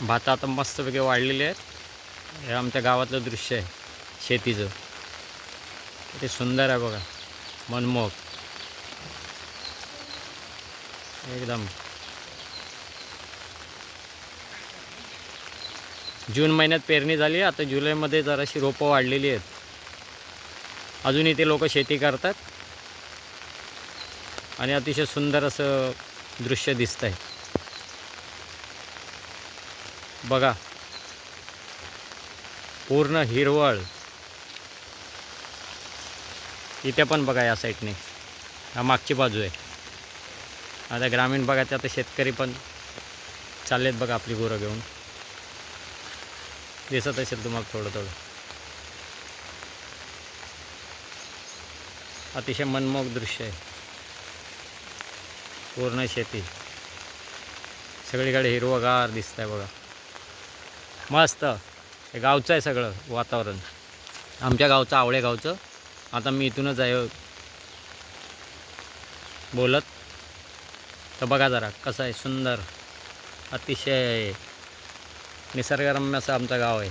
भात आता मस्तपैकी वाढलेले आहेत. हे आमच्या गावातलं दृश्य आहे शेतीचं. ते सुंदर आहे बघा मनमोहक. एकदम. जून महिन्यात पेरणी झाली आता जुलैमध्ये जराशी रोपं वाढलेली आहेत. अजून इथे लोक शेती करतात. आणि अतिशय सुंदर असं दृश्य दिसतं आहे बघा. पूर्ण हिरवळ. इथे पण बघा या साईडने. हा मागची बाजू आहे. आता ग्रामीण भागात आता शेतकरी पण चाललेत बघा आपली गुरं घेऊन. दिसत असेल तुम्हाला थोडं थोडं. अतिशय मनमोहक दृश्य आहे. पूर्ण शेती. सगळीकडे हिरवगार दिसत आहे बघा. मस्त. हे गावचं आहे सगळं वातावरण. आमच्या गावचं आवळे गावचं. आता मी इथूनच आहे. बोलत. तर बघा जरा कसं आहे सुंदर. अतिशय निसर्गरम्य असं आमचं गाव आहे.